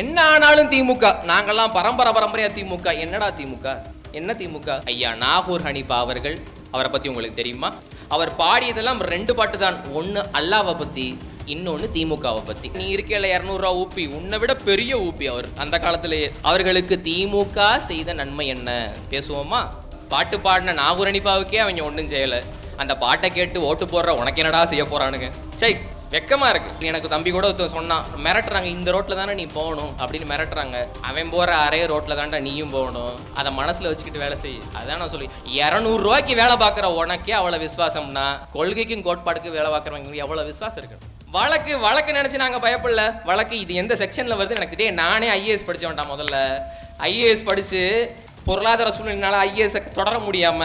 என்ன ஆனாலும் திமுக. நாங்கள்லாம் பரம்பரை பரம்பரையா திமுக. என்னடா திமுக? என்ன திமுக? ஐயா நாகூர் ஹனிபா அவர்கள் அவரை பத்தி உங்களுக்கு தெரியுமா? அவர் பாடியதெல்லாம் ரெண்டு பாட்டு தான். ஒன்னு அல்லாவை பத்தி இன்னொன்னு திமுகவை பத்தி. நீ இருக்கல இரநூறுவா ஊப்பி உன்னை விட பெரிய ஊப்பி அவர். அந்த காலத்திலேயே. அவர்களுக்கு திமுக செய்த நன்மை என்ன? பேசுவோமா? பாட்டு பாடின நாகூர் ஹனிபாவுக்கே அவங்க ஒன்றும் செய்யலை. அந்த பாட்டை கேட்டு ஓட்டு போடுற உனக்கு என்னடா செய்ய போறானுங்க? சரி வெக்கமா இருக்கு. எனக்கு தம்பி கூட ஒருத்தன் சொன்னான் மிரட்டுறாங்க இந்த ரோட்ல தானே நீ போகணும்? அப்படின்னு மிரட்டுறாங்க. அவன் போற அரே ரோட்ல தான்டா நீயும் போகணும். அதை மனசுல வச்சுக்கிட்டு வேலை செய். அதான் நான் சொல்லி இரநூறு ரூபாய்க்கு வேலை பார்க்குற உனக்கே அவ்வளவு விசுவாசம்னா கொள்கைக்கும் கோட்பாடுக்கும் வேலை பார்க்குறவங்க எவ்வளவு விசுவாசம் இருக்கு? வழக்கு வழக்கு நினைச்சு நாங்க பயப்படல. வழக்கு இது எந்த செக்ஷன்ல வருது எனக்கு இதே நானே ஐஏஎஸ் படிச்ச வேண்டாம் முதல்ல. ஐஏஎஸ் படிச்சு பொருளாதார சூழ்நிலைனால ஐஏஎஸ் தொடர முடியாம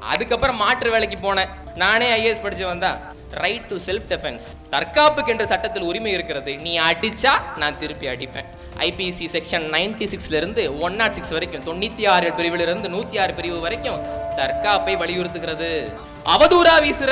அதுக்கப்புறம் மாற்று வேலைக்கு போனேன். நானே ஐஏஎஸ் படிச்சவன் வந்தேன் ரைட் டு செல்ஃப் டிஃபென்ஸ் தற்காப்புக்கு என்ற சட்டத்தில் உரிமை இருக்கிறது. நீ அடிச்சா நான் திருப்பி அடிப்பேன். ஐபிசி செக்ஷன் நைன்டி சிக்ஸ்ல இருந்து ஒன் நாட் சிக்ஸ் வரைக்கும் தொண்ணூற்றி ஆறு பிரிவிலிருந்து நூற்றி ஆறு பிரிவு வரைக்கும் தற்காப்பை வலியுறுத்துகிறது. அவதூறா வீசுற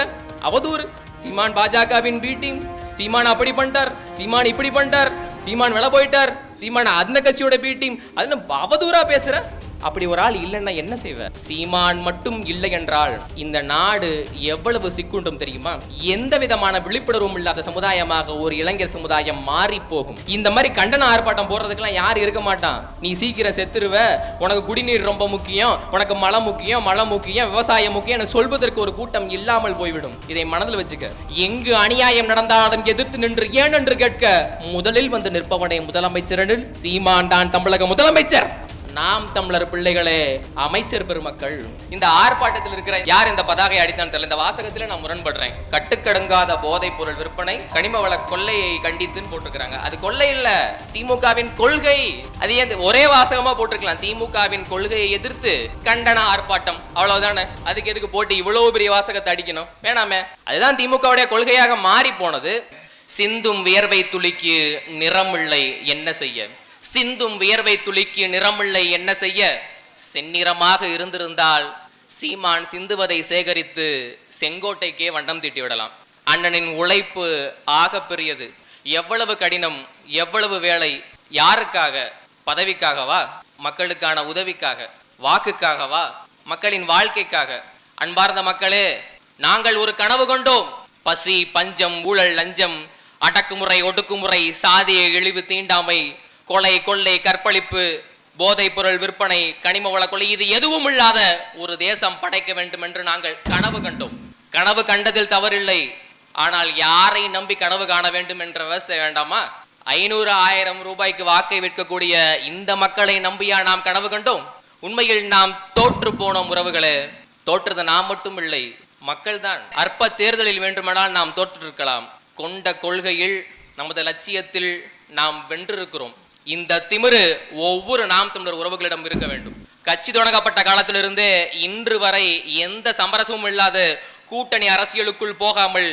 அவதூறு. சீமான் பாஜகவின் பீட்டிங் சீமான் அப்படி பண்ணிட்டார் சீமான் இப்படி பண்ணிட்டார் சீமான் வெளில போயிட்டார் சீமான் அந்த கட்சியோட பீட்டிங் டீம் அவதூறா பேசுற அப்படி ஒரு ஆள் இல்லைன்னா என்ன செய்வ? சீமான் மட்டும் இல்லை என்றால் இந்த நாடு எவ்வளவு சிக்குண்டும் தெரியுமா? எந்த விதமான விழிப்புணர்வும் இல்லாத சமுதாயமாக ஒரு இளைஞர் சமுதாயம் மாறி போகும் இந்த மாதிரி கண்டன ஆர்ப்பாட்டம் போடுறதுக்கெல்லாம் யார் இருக்க மாட்டான்? நீ சீக்கிரம் செத்துருவ உனக்கு குடிநீர் ரொம்ப முக்கியம் உனக்கு மலம் முக்கியம் மழை முக்கியம் விவசாயம் முக்கியம் என சொல்வதற்கு ஒரு கூட்டம் இல்லாமல் போய்விடும். இதை மனதில் வச்சுக்க. எங்கு அநியாயம் நடந்தாலும் எதிர்த்து நின்று ஏன் என்று கேட்க முதலில் வந்து நிற்பவனே முதலமைச்சர் சீமான் தான் தமிழக முதலமைச்சர். நாம் தமிழர் பிள்ளைகளே அமைச்சர் பெருமக்கள் இந்த ஆர்ப்பாட்டத்தில் இருக்கிற யார் இந்த பதாகை அடித்தான் தெரியல. இந்த வாசகத்தில் நான் முரண்படுறேன். கட்டுக்கடங்காத போதைப் பொருள் விற்பனை கனிம வள கொள்ளையை கண்டித்துன்னு போட்டிருக்கிறாங்க. அது கொள்ளை இல்ல திமுகவின் கொள்கை. அது ஏன் ஒரே வாசகமா போட்டிருக்கலாம். திமுகவின் கொள்கையை எதிர்த்து கண்டன ஆர்ப்பாட்டம். அவ்வளவுதானே? அதுக்கு எதுக்கு போட்டு இவ்வளவு பெரிய வாசகத்தை அடிக்கணும்? வேணாமே. அதுதான் திமுகவுடைய கொள்கையாக மாறி போனது சிந்தும் வியர்வை துளிக்கு நிறமில்லை என்ன செய்ய? சிந்தும் வியர்வை துளிக்கு நிறமில்லை என்ன செய்ய? செந்நிறமாக இருந்திருந்தால் சீமான் சிந்துவதை சேகரித்து செங்கோட்டைக்கே வண்டம் தீட்டி விடலாம். அண்ணனின் உழைப்பு ஆக பெரியது. எவ்வளவு கடினம் எவ்வளவு வேலை யாருக்காக? பதவிக்காகவா? மக்களுக்கான உதவிக்காக? வாக்குக்காகவா? மக்களின் வாழ்க்கைக்காக? அன்பார்ந்த மக்களே நாங்கள் ஒரு கனவு கொண்டோம். பசி பஞ்சம் ஊழல் லஞ்சம் அடக்குமுறை ஒடுக்குமுறை சாதிய இழிவு தீண்டாமை கொலை கொள்ளை கற்பழிப்பு போதைப் பொருள் விற்பனை கனிம வள கொலை இது எதுவும் இல்லாத ஒரு தேசம் படைக்க வேண்டும் என்று நாங்கள் கனவு கண்டோம். கனவு கண்டதில் தவறில்லை. ஆனால் யாரை நம்பி கனவு காண வேண்டும் என்ற விவசாய வேண்டாமா? ஐநூறு ஆயிரம் ரூபாய்க்கு வாக்கை விற்கக்கூடிய இந்த மக்களை நம்பியா நாம் கனவு கண்டோம்? உண்மையில் நாம் தோற்று போனோம் உறவுகளே. தோற்றது நாம் மட்டும் இல்லை மக்கள்தான் அற்ப தேர்தலில் வேண்டுமானால் நாம் தோற்றிருக்கலாம் கொண்ட கொள்கையில் நமது லட்சியத்தில் நாம் வென்றிருக்கிறோம். இந்த திமிரு ஒவ்வொரு நாம் தமிழர் உறவுகளிடம் இருக்க வேண்டும். கட்சி தொடங்கப்பட்ட காலத்திலிருந்தே இன்று வரை எந்த சமரசமும் இல்லாத கூட்டணி அரசியலுக்குள் போகாமல்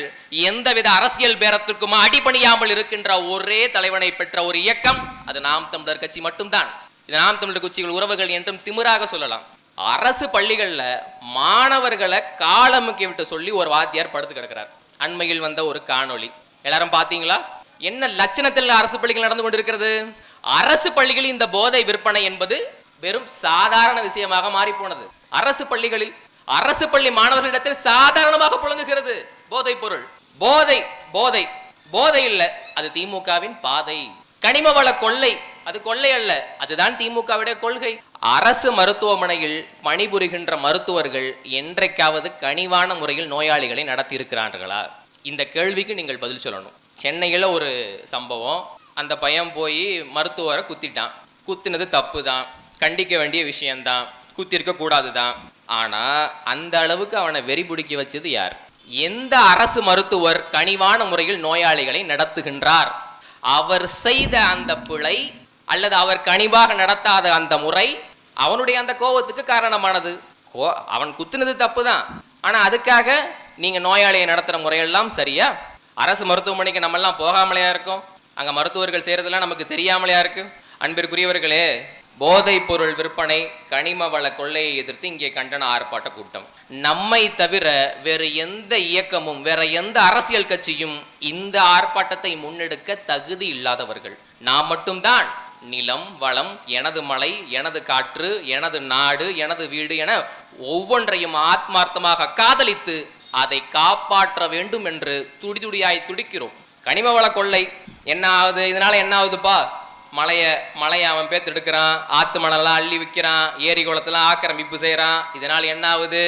எந்தவித அரசியல் பேரத்திற்கும் அடிபணியாமல் இருக்கின்ற ஒரே தலைவனை பெற்ற ஒரு இயக்கம் அது நாம் தமிழர் கட்சி மட்டும்தான். இது நாம் தமிழர் கட்சிகள் உறவுகள் என்றும் திமிராக சொல்லலாம். அரசு பள்ளிகள்ல மாணவர்களை காலமுக்கி விட்டு சொல்லி ஒரு வாத்தியார் படுத்து கிடக்கிறார். அண்மையில் வந்த ஒரு காணொளி. எல்லாரும் பாத்தீங்களா என்ன லட்சணத்தில் அரசு பள்ளிகள் நடந்து கொண்டிருக்கிறது? அரசு பள்ளிகளில் இந்த போதை விற்பனை என்பது வெறும் சாதாரண விஷயமாக மாறி போனது அரசு பள்ளிகளில் அரசு பள்ளி மாணவர்களிடத்தில் சாதாரணமாக புழங்குகிறது போதை பொருள். போதை போதை போதை இல்ல அது திமுகவின் பாதை. கனிம வள கொள்ளை அது கொள்ளை அல்ல அதுதான் திமுகவுடைய கொள்கை. அரசு மருத்துவமனையில் பணிபுரிகின்ற மருத்துவர்கள் என்றைக்காவது கனிவான முறையில் நோயாளிகளை நடத்தி இருக்கிறார்களா இந்த கேள்விக்கு நீங்கள் பதில் சொல்லணும். சென்னையில் ஒரு சம்பவம் அந்த பையன் போய் மருத்துவரை குத்திட்டான். குத்தினது தப்பு தான் கண்டிக்க வேண்டிய விஷயம்தான். குத்திருக்க கூடாது தான் ஆனால் அந்த அளவுக்கு அவனை வெறி பிடிக்க வச்சது யார்? எந்த அரசு மருத்துவர் கனிவான முறையில் நோயாளிகளை நடத்துகின்றார்? அவர் செய்த அந்த பிழை அல்லது அவர் கனிவாக நடத்தாத அந்த முறை அவனுடைய அந்த கோபத்துக்கு காரணமானது. கோ அவன் குத்துனது தப்பு தான் ஆனால் அதுக்காக நீங்கள் நோயாளியை நடத்துகிற முறையெல்லாம் சரியா? அரசு மருத்துவமனைக்கு நம்மெல்லாம் போகாமலையா இருக்கோம்? அங்கே மருத்துவர்கள் செய்கிறதுலாம் நமக்கு தெரியாமலையா இருக்கு? அன்பிற்குரியவர்களே போதைப் பொருள் விற்பனை கனிம வள கொள்ளையை எதிர்த்து இங்கே கண்டன ஆர்ப்பாட்ட கூட்டம். நம்மை தவிர வேறு எந்த இயக்கமும் வேற எந்த அரசியல் கட்சியும் இந்த ஆர்ப்பாட்டத்தை முன்னெடுக்க தகுதி இல்லாதவர்கள். நாம் மட்டும்தான். நிலம் வளம் எனது மலை எனது காற்று எனது நாடு எனது வீடு என ஒவ்வொன்றையும் ஆத்மார்த்தமாக காதலித்து அதை காப்பாற்ற வேண்டும் என்று துடிதுடியாய் துடிக்கிறோம். கனிம வள கொள்ளை என்ன ஆகுது இதனால என்ன ஆகுதுப்பா மலையை மலையை அவன் பேர்த்து எடுக்கிறான் ஆத்து மணலாம் அள்ளி விற்கிறான். ஏரி குளத்தெல்லாம் ஆக்கிரமிப்பு செய்கிறான். இதனால் என்ன ஆகுது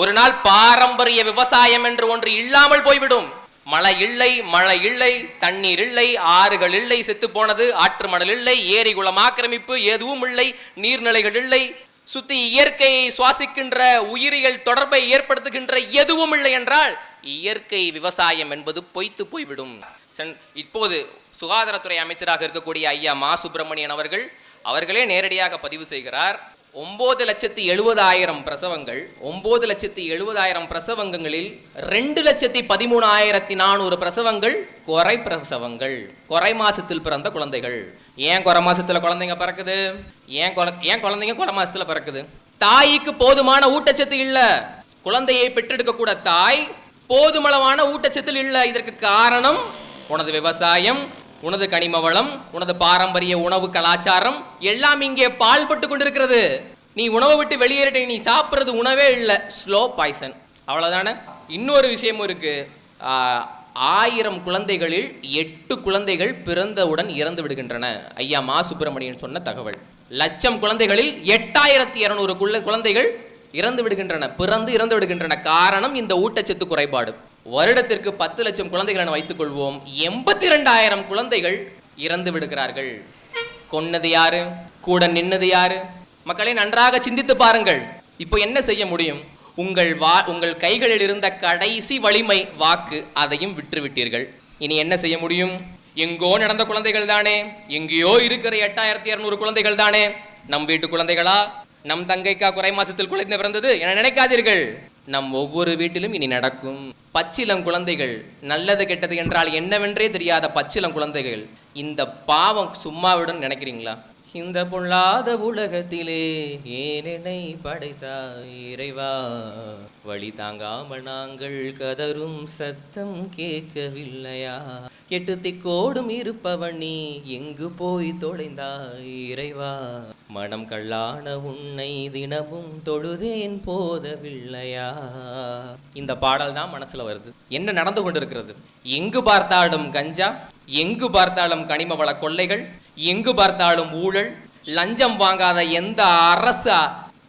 ஒரு நாள் பாரம்பரிய விவசாயம் என்று ஒன்று இல்லாமல் போய்விடும். மழை இல்லை மழை இல்லை தண்ணீர் இல்லை ஆறுகள் இல்லை செத்து போனது ஆற்று மணல் இல்லை ஏரி குளம் ஆக்கிரமிப்பு எதுவும் இல்லை நீர்நிலைகள் இல்லை. சுத்தி இயற்கையை சுவாசிக்கின்ற உயிரியல் தொடர்பை ஏற்படுத்துகின்ற எதுவும் இல்லை என்றால் இயற்கை விவசாயம் என்பது பொய்த்து போய்விடும். சென்- இப்போது சுகாதாரத்துறை அமைச்சராக இருக்கக்கூடிய ஐயா மா சுப்பிரமணியன் அவர்கள் அவர்களே நேரடியாக பதிவு செய்கிறார். ஒம்பது லட்சத்தி எழுபதாயிரம் பிரசவங்கள் ஒம்பது லட்சத்தி எழுபதாயிரம் பிரசவங்களில் ரெண்டு லட்சத்தி பதிமூணாயிரத்தி நானூறு பிரசவங்கள் குறை பிரசவங்கள். குறை மாசத்தில் பிறந்த குழந்தைகள். ஏன் குறை மாசத்துல குழந்தைங்க பிறக்குது? ஏன் குழ- ஏன் குழந்தைங்க குறை மாசத்துல பிறக்குது? தாய்க்கு போதுமான ஊட்டச்சத்து இல்ல. குழந்தையை பெற்றெடுக்க கூட தாய் போதுமளவான ஊட்டச்சத்தில் இல்ல. இதற்கு காரணம் உனது விவசாயம் உனது கனிம வளம் உனது பாரம்பரிய உணவு கலாச்சாரம் எல்லாம் இங்கே பால்பட்டு கொண்டிருக்கிறது. நீ உணவை விட்டு வெளியேறிட்ட நீ சாப்பிட்றது உணவே இல்லை. ஸ்லோ பாய்சன் அவ்வளோதானே இன்னொரு விஷயமும் இருக்கு. ஆயிரம் குழந்தைகளில் எட்டு குழந்தைகள் பிறந்தவுடன் இறந்து விடுகின்றன. ஐயா மா சுப்பிரமணியன் சொன்ன தகவல். லட்சம் குழந்தைகளில் எட்டாயிரத்தி இரநூறு குழந்தைகள் இறந்து விடுகின்றன பிறந்து இறந்து விடுகின்றன. காரணம் இந்த ஊட்டச்சத்து குறைபாடு. வருடத்திற்கு பத்து லட்சம் குழந்தைகள் என வைத்துக் கொள்வோம். எண்பத்தி ரெண்டாயிரம் குழந்தைகள் இறந்து விடுகிறார்கள். கொன்னது யாரு? கூட நின்னது யாரு? மக்களை நன்றாக சிந்தித்து பாருங்கள். இப்போ என்ன செய்ய முடியும்? உங்கள் வா உங்கள் கைகளில் இருந்த கடைசி வலிமை வாக்கு அதையும் விற்றுவிட்டீர்கள் இனி என்ன செய்ய முடியும்? எங்கோ நடந்த குழந்தைகள் தானே. எங்கேயோ இருக்கிற எட்டாயிரத்தி இரநூறு குழந்தைகள் தானே. நம் வீட்டு குழந்தைகளா? நம் தங்கைக்கா குறை மாசத்தில் குழந்தை பிறந்தது என நினைக்காதீர்கள். நம் ஒவ்வொரு வீட்டிலும் இனி நடக்கும். பச்சிலம் குழந்தைகள் நல்லது கெட்டது என்றால் என்னவென்றே தெரியாத பச்சிலம் குழந்தைகள் இந்த பாவம் சும்மாவிடும் நினைக்கிறீங்களா? இந்த பொல்லாத உலகத்திலே ஏனெனை படைத்தாய் இறைவா? வழி தாங்காமல் நாங்கள் கதரும் சத்தம் கேட்கவில்லையா? எட்டு திக்கோடும் இருப்பவன் நீ எங்கு போய் தொலைந்தாய் இறைவா? மனம் கல்லான உன்னை தினமும் தொழுதேன் போதவில்லையா? இந்த பாடல் தான் மனசுல வருது. என்ன நடந்து கொண்டிருக்கிறது? எங்கு பார்த்தாலும் கஞ்சா எங்கு பார்த்தாலும் கனிம வள கொள்ளைகள் எங்கு பார்த்தாலும் ஊழல் லஞ்சம் வாங்காத எந்த அரசு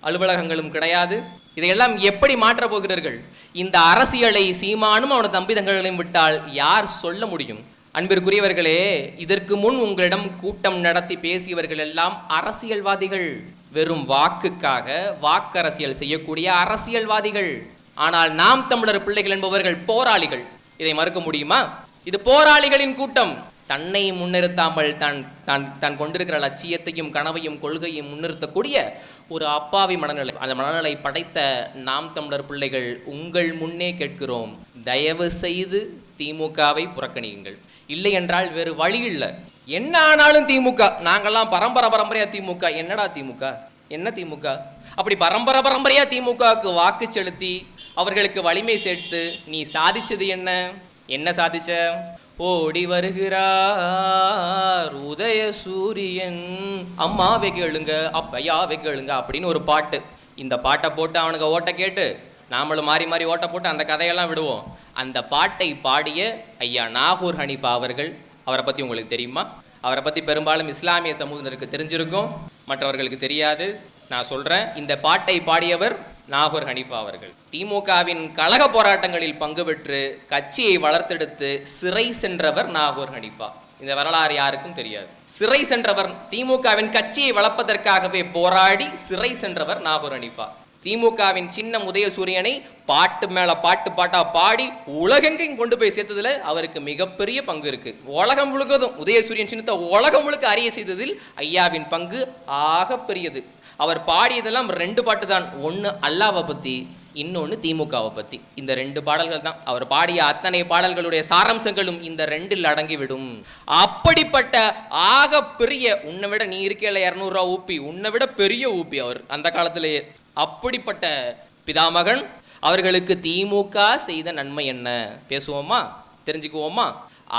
அலுவலகங்களும் கிடையாது. இதையெல்லாம் எப்படி மாற்றப் போகிறீர்கள்? இந்த அரசியலை சீமானும் அவனது தம்பிதங்களையும் விட்டால் யார் சொல்ல முடியும்? அன்பிற்குரியவர்களே இதற்கு முன் உங்களிடம் கூட்டம் நடத்தி பேசியவர்கள் எல்லாம் அரசியல்வாதிகள். வெறும் வாக்குக்காக வாக்கரசியல் செய்யக்கூடிய அரசியல்வாதிகள். ஆனால் நாம் தமிழர் பிள்ளைகள் என்பவர்கள் போராளிகள். இதை மறுக்க முடியுமா? இது போராளிகளின் கூட்டம். தன்னை முன்னிறுத்தாமல் தான் தான் தான் கொண்டிருக்கிற லட்சியத்தையும் கனவையும் கொள்கையும் முன்னிறுத்தக்கூடிய ஒரு அப்பாவி மனநிலை. அந்த மனநிலை படைத்த நாம் தமிழர் பிள்ளைகள் உங்கள் முன்னே கேட்கிறோம். தயவு செய்து திமுகவை புறக்கணியுங்கள். இல்லை என்றால் வேறு வழி இல்லை. என்ன ஆனாலும் திமுக நாங்கள்லாம் பரம்பரை பரம்பரையா திமுக. என்னடா திமுக? என்ன திமுக? அப்படி பரம்பரை பரம்பரையா திமுகவுக்கு வாக்கு செலுத்தி அவர்களுக்கு வலிமை சேர்த்து நீ சாதிச்சது என்ன? என்ன சாதிச்ச? ஓடி வருகிறார் உதய சூரியன் அம்மாவை கேளுங்க அப்பையாவை கேளுங்க அப்படின்னு ஒரு பாட்டு. இந்த பாட்டை போட்டு அவனுக்கு ஓட்ட கேட்டு நாமளும் மாறி மாறி ஓட்ட போட்டு அந்த கதையெல்லாம் விடுவோம். அந்த பாட்டை பாடிய ஐயா நாகூர் ஹனீஃபா அவர்கள் அவரை பற்றி உங்களுக்கு தெரியுமா? அவரை பற்றி பெரும்பாலும் இஸ்லாமிய சமூகத்தினருக்கு தெரிஞ்சிருக்கும். மற்றவர்களுக்கு தெரியாது. நான் சொல்கிறேன் இந்த பாட்டை பாடியவர் நாகூர் ஹனீஃபா அவர்கள். திமுகவின் கழக போராட்டங்களில் பங்கு பெற்று கட்சியை வளர்த்தெடுத்து சிறை சென்றவர் நாகூர் ஹனீஃபா. இந்த வரலாறு யாருக்கும் தெரியாது. சிறை சென்றவர் திமுகவின் கட்சியை வளர்ப்பதற்காகவே போராடி சிறை சென்றவர் நாகூர் ஹனீஃபா. திமுகவின் சின்ன உதயசூரியனை பாட்டு மேல பாட்டு பாட்டா பாடி உலகெங்கையும் கொண்டு போய் சேர்த்ததுல அவருக்கு மிகப்பெரிய பங்கு இருக்கு. உலகம் முழுக்கதும் உதயசூரியன் சின்னத்தை உலகம் முழுக்க அறிய செய்ததில் ஐயாவின் பங்கு ஆக பெரியது அவர் பாடியதெல்லாம் ரெண்டு பாட்டு தான் ஒன்று அல்லாவை பற்றி இன்னொன்று திமுகவை பற்றி இந்த ரெண்டு பாடல்கள் தான் அவர் பாடிய அத்தனை பாடல்களுடைய சாராம்சங்களும் இந்த ரெண்டில் அடங்கிவிடும். அப்படிப்பட்ட ஆக பெரிய உன்னை விட நீ இருக்கையில் இரநூறுவா ஊப்பி உன்னை விட பெரிய ஊப்பி அவர் அந்த காலத்திலேயே. அப்படிப்பட்ட பிதாமகன் அவர்களுக்கு திமுக செய்த நன்மை என்ன? பேசுவோமா? தெரிஞ்சுக்குவோமா?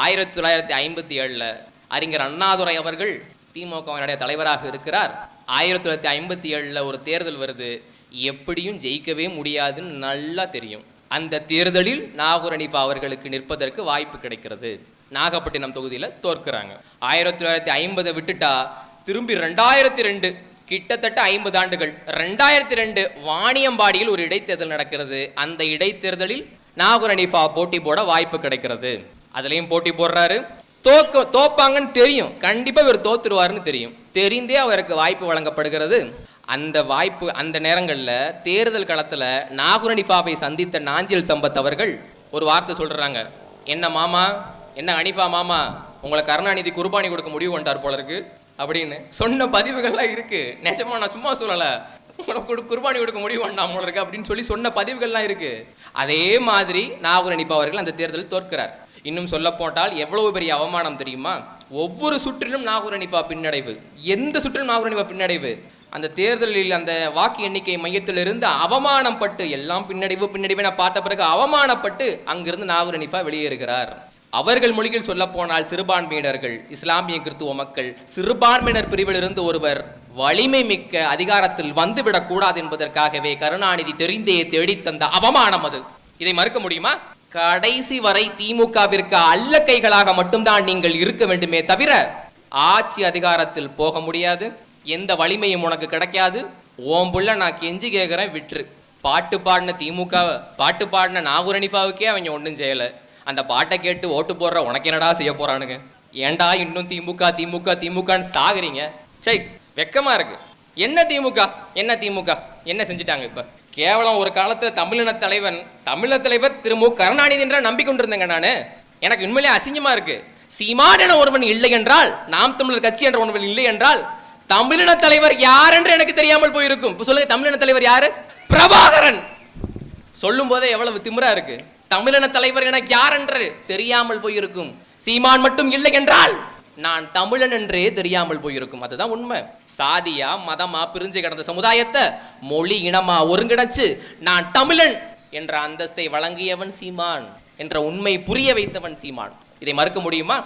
ஆயிரத்தி தொள்ளாயிரத்தி ஐம்பத்தி ஏழில் அறிஞர் அண்ணாதுரை அவர்கள் திமுகவினுடைய தலைவராக இருக்கிறார். ஆயிரத்தி தொள்ளாயிரத்தி ஐம்பத்தி ஏழில் ஒரு தேர்தல் வருது. எப்படியும் ஜெயிக்கவே முடியாதுன்னு நல்லா தெரியும். அந்த தேர்தலில் நாகூர் அனிஃபா அவர்களுக்கு நிற்பதற்கு வாய்ப்பு கிடைக்கிறது. நாகப்பட்டினம் தொகுதியில் தோற்கிறாங்க. ஆயிரத்தி தொள்ளாயிரத்தி ஐம்பதை விட்டுட்டா திரும்பி ரெண்டாயிரத்தி ரெண்டு கிட்டத்தட்ட ஐம்பது ஆண்டுகள். ரெண்டாயிரத்தி ரெண்டு வாணியம்பாடியில் ஒரு இடைத்தேர்தல் நடக்கிறது. அந்த இடைத்தேர்தலில் நாகூர் அனிஃபா போட்டி போட வாய்ப்பு கிடைக்கிறது. அதுலேயும் போட்டி போடுறாரு. தோக்க தோப்பாங்கன்னு தெரியும். கண்டிப்பாக இவர் தோத்துருவாருன்னு தெரியும். தெரிந்தே அவருக்கு வாய்ப்பு வழங்கப்படுகிறது. அந்த வாய்ப்பு அந்த நேரங்களில் தேர்தல் களத்தில் நாகூர் அனிஃபாவை சந்தித்த நாஞ்சில் சம்பத் அவர்கள் ஒரு வார்த்தை சொல்கிறாங்க என்ன மாமா? என்ன அனிஃபா மாமா? உங்களை கருணாநிதி குர்பானி கொடுக்க முடிவு கொண்டார் போல இருக்கு அப்படின்னு சொன்ன பதிவுகள்லாம் இருக்கு. நிஜமா நான் சும்மா சொல்லலை. உனக்கு கொடு- குர்பானி கொடுக்க முடிவு பண்ணாம போல இருக்கு அப்படின்னு சொல்லி சொன்ன பதிவுகள்லாம் இருக்கு. அதே மாதிரி நாகூர் அனிஃபா அவர்கள் அந்த தேர்தலில் தோற்கிறார். இன்னும் சொல்ல போட்டால் எவ்வளவு பெரிய அவமானம் தெரியுமா? ஒவ்வொரு சுற்றிலும் நாகூர் அனிஃபா பின்னடைவு. எந்த சுற்றிலும் நாகூர் அனிஃபா பின்னடைவு? அந்த தேர்தலில் அந்த வாக்கு எண்ணிக்கை மையத்திலிருந்து அவமானம் பட்டு எல்லாம் பின்னடைவு பின்னடைவு நான் பார்த்த பிறகு அவமானப்பட்டு அங்கிருந்து நாகூர் அனிஃபா வெளியேறுகிறார். அவர்கள் மொழியில் சொல்ல போனால் சிறுபான்மையினர்கள் இஸ்லாமிய கிறித்துவ மக்கள் சிறுபான்மையினர் பிரிவிலிருந்து ஒருவர் வலிமை மிக்க அதிகாரத்தில் வந்துவிடக் கூடாது என்பதற்காகவே கருணாநிதி தெரிந்தே தேடித்தந்த அவமானம் அது. இதை மறுக்க முடியுமா? கடைசி வரை திமுகவிற்கு அல்ல கைகளாக மட்டும்தான் நீங்கள் இருக்க வேண்டுமே தவிர ஆட்சி அதிகாரத்தில் போக முடியாது. எந்த வலிமையும் உனக்கு கிடைக்காது. ஓம்புள்ள நான் கெஞ்சி கேட்குறேன் விட்டுரு. பாட்டு பாடின திமுக பாட்டு பாடின நாகூரணிஃபாவுக்கே அவங்க ஒன்றும் செய்யலை. அந்த பாட்டை கேட்டு ஓட்டு போடுற உனக்கு என்னடா செய்ய போகிறானுங்க ஏன்டா இன்னும் திமுக திமுக திமுகன்னு சாகுறீங்க? சரி வெக்கமாக இருக்குது என்ன திமுக? என்ன திமுக? என்ன செஞ்சுட்டாங்க இப்போ? கேவலம் ஒரு காலத்தில் தமிழின தலைவன் தமிழ தலைவர் திரு மு. கருணாநிதி என்ற நம்பிக்கொண்டிருந்தேங்க நான். எனக்கு உண்மையிலே அசிங்கமா இருக்கு. சீமான் என ஒருவன் இல்லை என்றால் நாம் தமிழர் கட்சி என்ற ஒருவன் இல்லை என்றால் தமிழின தலைவர் யார் என்று எனக்கு தெரியாமல் போயிருக்கும். இப்போ சொல்லுங்க தமிழின தலைவர் யாரு? பிரபாகரன். சொல்லும் போதே எவ்வளவு திமிரா இருக்கு. தமிழின தலைவர் எனக்கு யார் என்று தெரியாமல் போயிருக்கும். சீமான் மட்டும் இல்லை என்றால் நான் தமிழன் என்றே தெரியாமல் போயிருக்கும். அதுதான் உண்மை. சாதியா மதமா பிரிஞ்சு கிடந்த சமுதாயத்தை மொழி இனமா ஒருங்கிணைச்சு நான் தமிழன் என்ற அந்தஸ்தை வழங்கியவன் சீமான் என்ற உண்மை புரிய வைத்தவன் சீமான். இதை மறுக்க முடியுமா?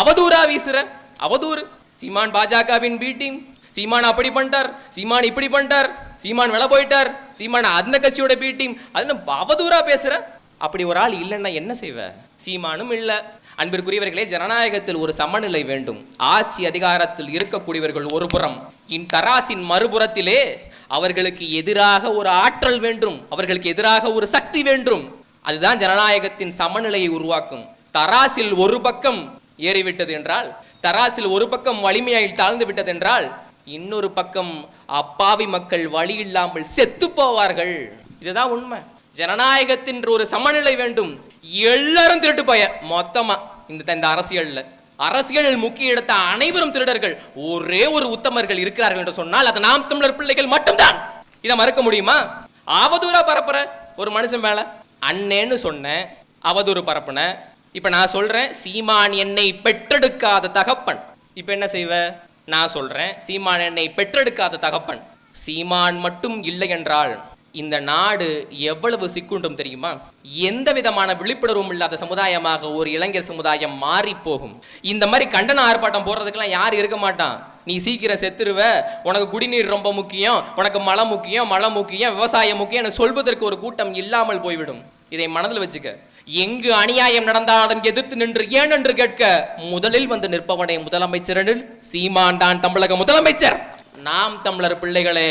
அவதூறா வீசுற. அவதூறு. சீமான் பாஜகவின் பீட்டிங் சீமான் அப்படி பண்ணிட்டார். சீமான் இப்படி பண்ணிட்டார். சீமான் வில போயிட்டார். சீமான் அந்த கட்சியோட பீட்டிங் டீம் அவதூறா பேசுற? அப்படி ஒரு ஆள் இல்லைன்னா என்ன செய்வ? சீமானும் இல்ல. அன்பிற்குரியவர்களே ஜனநாயகத்தில் ஒரு சமநிலை வேண்டும். ஆட்சி அதிகாரத்தில் இருக்கக்கூடியவர்கள் ஒரு புறம் இன் தராசின் மறுபுறத்திலே அவர்களுக்கு எதிராக ஒரு ஆற்றல் வேண்டும் அவர்களுக்கு எதிராக ஒரு சக்தி வேண்டும். அதுதான் ஜனநாயகத்தின் சமநிலையை உருவாக்கும். தராசில் ஒரு பக்கம் ஏறிவிட்டது என்றால் தராசில் ஒரு பக்கம் வலிமையாய் தாழ்ந்து விட்டது என்றால் இன்னொரு பக்கம் அப்பாவி மக்கள் வழி இல்லாமல் செத்து போவார்கள். இதுதான் உண்மை. ஜனநாயகத்தின் ஒரு சமநிலை வேண்டும். எல்லாரும் திருட்டு போய. மொத்தமா இந்த இந்த அரசியல்ல. அரசியலில் முக்கிய இடத்த அனைவரும் திருடர்கள். ஒரே ஒரு உத்தமர்கள் இருக்கிறார்கள் என்று சொன்னால் அது நாம் தமிழர் பிள்ளைகள் மட்டும்தான். இதை மறுக்க முடியுமா? அவதூறா பரப்புற ஒரு மனுஷன் மேல. அண்ணேன்னு சொன்னேன். அவதூறு பரப்புன. இப்ப நான் சொல்றேன் சீமான் என்னை பெற்றெடுக்காத தகப்பன். இப்ப என்ன செய்வ? நான் சொல்றேன் சீமான் என்னை பெற்றெடுக்காத தகப்பன். சீமான் மட்டும் இல்லை என்றால் இந்த நாடு எவ்வளவு சிக்குண்டும் தெரியுமா? எந்த விதமான விழிப்புணர்வும் இல்லாத சமுதாயமாக ஒரு இளைஞர் சமுதாயம் மாறி போகும் இந்த மாதிரி கண்டன ஆர்ப்பாட்டம் போடுறதுக்கெல்லாம் யார் இருக்க மாட்டான்? நீ சீக்கிரம் செத்துருவ உனக்கு குடிநீர் ரொம்ப முக்கியம் உனக்கு மழை முக்கியம் மழை முக்கியம் விவசாயம் முக்கியம் என சொல்வதற்கு ஒரு கூட்டம் இல்லாமல் போய்விடும். இதை மனதில் வச்சுக்க. எங்கு அநியாயம் நடந்தாலும் எதிர்த்து நின்று ஏன் என்று கேட்க முதலில் வந்து நிற்பவனே முதலமைச்சர் சீமான் தான் தமிழக முதலமைச்சர். நாம் தமிழர் பிள்ளைகளே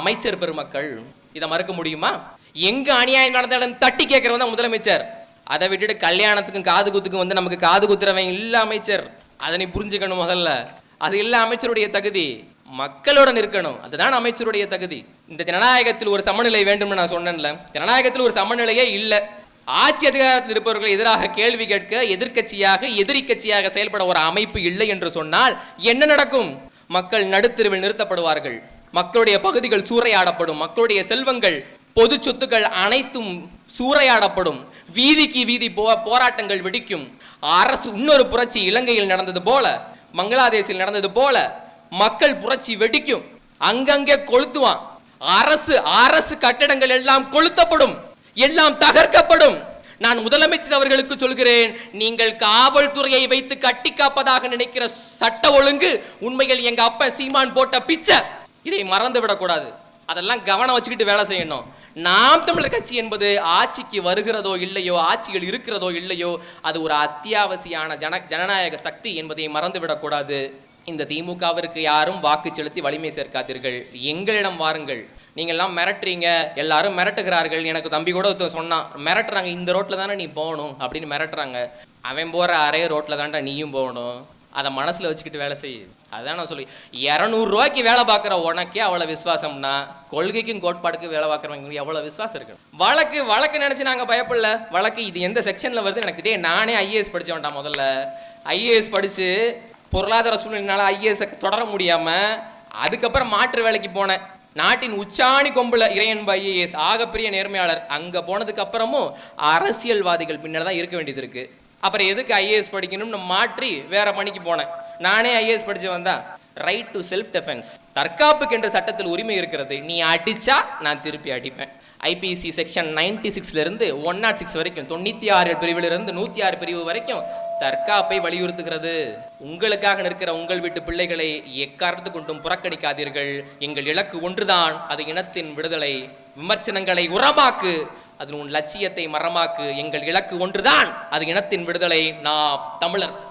அமைச்சர் பெருமக்கள் இதை மறுக்க முடியுமா? எங்க அநியாயம் நடந்தாலும் தட்டி கேட்கறவன் தான் முதலமைச்சர். அதை விட்டுட்டு கல்யாணத்துக்கும் காது குத்துக்கும் வந்து நமக்கு காது குத்துறவன் இல்ல அமைச்சர். அதை நீ புரிஞ்சுக்கணும் முதல்ல. அது இல்ல அமைச்சருடைய தகுதி. மக்களோட நிற்கணும் அதுதான் அமைச்சருடைய தகுதி. இந்த ஜனநாயகத்தில் ஒரு சமநிலை வேண்டும்னு நான் சொன்னேன்ல. ஜனநாயகத்தில் ஒரு சமநிலையே இல்லை. ஆட்சி அதிகாரத்தில் இருப்பவர்கள் எதிராக கேள்வி கேட்க எதிர்க்கட்சியாக எதிரி கட்சியாக செயல்பட ஒரு அமைப்பு இல்லை என்று சொன்னால் என்ன நடக்கும்? மக்கள் நடுத்தருவில் நிறுத்தப்படுவார்கள். மக்களுடைய பகுதிகள் சூறையாடப்படும். மக்களுடைய செல்வங்கள் பொது சொத்துக்கள் அனைத்தும் சூறையாடப்படும். வீதிக்கு வீதி போ போராட்டங்கள் வெடிக்கும். அரசு இன்னொரு புரட்சி இலங்கையில் நடந்தது போல பங்களாதேஷில் நடந்தது போல மக்கள் புரட்சி வெடிக்கும். அங்கங்கே கொளுத்துவான். அரசு அரசு கட்டடங்கள் எல்லாம் கொளுத்தப்படும். எல்லாம் தகர்க்கப்படும். நான் முதலமைச்சர் அவர்களுக்கு சொல்கிறேன் நீங்கள் காவல்துறையை வைத்து கட்டி காப்பதாக நினைக்கிற சட்ட ஒழுங்கு உண்மையில் எங்க அப்பா சீமான் போட்ட பிச்சை. இதை மறந்து விடக்கூடாது அதெல்லாம் கவனம் வச்சுக்கிட்டு வேலை செய்யணும். நாம் தமிழர் கட்சி என்பது ஆட்சிக்கு வருகிறதோ இல்லையோ ஆட்சிகள் இருக்கிறதோ இல்லையோ அது ஒரு அத்தியாவசியான ஜன ஜனநாயக சக்தி என்பதை மறந்து விடக்கூடாது இந்த திமுகவிற்கு யாரும் வாக்கு செலுத்தி வலிமை சேர்க்காதீர்கள். எங்களிடம் வாருங்கள். நீங்கள்லாம் மிரட்டுறீங்க. எல்லாரும் மிரட்டுகிறார்கள். எனக்கு தம்பி கூட ஒருத்தன் சொன்னான் மிரட்டுறாங்க இந்த ரோட்டில் தானே நீ போகணும்? அப்படின்னு மிரட்டுறாங்க. அவன் போகிற அரே ரோட்டில் தான்டா நீயும் போகணும். அதை மனசில் வச்சுக்கிட்டு வேலை செய். அதான் நான் சொல்லி இரநூறுவாய்க்கு வேலை பார்க்குற உனக்கே அவ்வளோ விசுவாசம்னா கொள்கைக்கும் கோட்பாடுக்கும் வேலை பார்க்குறவங்க எவ்வளோ விசுவாசம் இருக்கு? வழக்கு வழக்கு நினச்சி நாங்கள் பயப்படல. வழக்கு இது எந்த செக்ஷனில் வருது எனக்கு தெரியும். நானே ஐஏஎஸ் படித்த வேண்டாம் முதல்ல. ஐஏஎஸ் படித்து பொருளாதார சூழ்நிலைனால ஐஏஎஸ் தொடர முடியாமல் அதுக்கப்புறம் மாற்று வேலைக்கு போனேன். நாட்டின் உச்சாணி கொம்புல இறையன்பு ஐஏஎஸ் ஆகப்பெரிய நேர்மையாளர். அங்கே போனதுக்கு அப்புறமும் அரசியல்வாதிகள் பின்னால் தான் இருக்க வேண்டியது இருக்குது அப்புறம் எதுக்கு ஐஏஎஸ் படிக்கணும்னு மாற்றி வேற பணிக்கு போனேன். நானே ஐஏஎஸ் படிச்சு வந்தேன் ரைட் டு செல்ஃப் டிஃபென்ஸ் தற்காப்புக்கு என்ற சட்டத்தில் உரிமை இருக்கிறது. நீ அடிச்சா நான் திருப்பி அடிப்பேன். ஐபிசி செக்ஷன் நைன்டி சிக்ஸ்லேருந்து ஒன் நாட் சிக்ஸ் வரைக்கும் தொண்ணூற்றி ஆறு பிரிவிலிருந்து நூற்றி ஆறு பிரிவு வரைக்கும் தற்காப்பை வலியுறுத்துகிறது. உங்களுக்காக நிற்கிற உங்கள் வீட்டு பிள்ளைகளை எக்காரணத்து கொண்டும் புறக்கணிக்காதீர்கள். எங்கள் இலக்கு ஒன்றுதான். அது இனத்தின் விடுதலை. விமர்சனங்களை உரமாக்கு. அது உன் லட்சியத்தை மரமாக்கு எங்கள் இலக்கு ஒன்றுதான். அது இனத்தின் விடுதலை. நாம் தமிழர்.